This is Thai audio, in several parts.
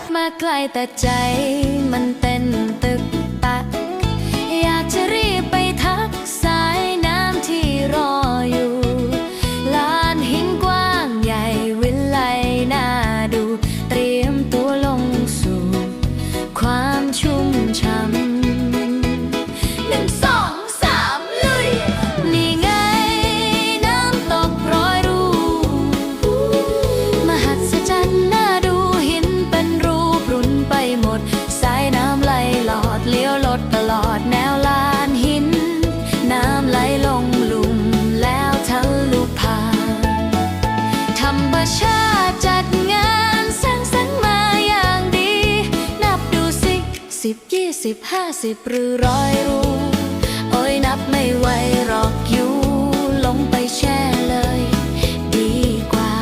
ถมาไกลแต่ใจมันเต็ม ชาติจัดงานสร้างสรรค์มาอย่างดี นับดูสิสิบยี่สิบห้าสิบหรือร้อยรูโอ้ยนับไม่ไหวหรอกอยู่ลงไปแช่เลย ดีกว่า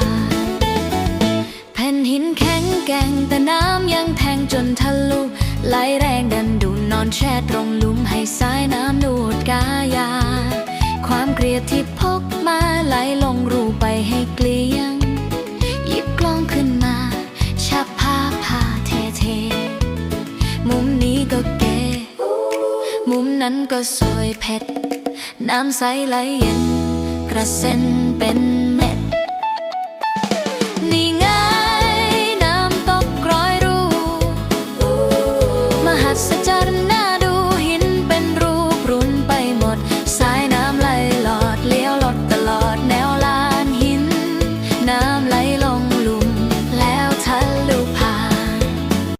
แผ่นหินแข็งแกร่งแต่น้ำยังแทงจนทะลุไหลแรงดันดูนอนแช่ตรงลุมให้สายน้ำนูดกายา ความเกลียดที่ มนี้ก็เก๋มุมนั้นก็สวยเผ็ด น้ำใสไหลเย็น กระเซ็นเป็น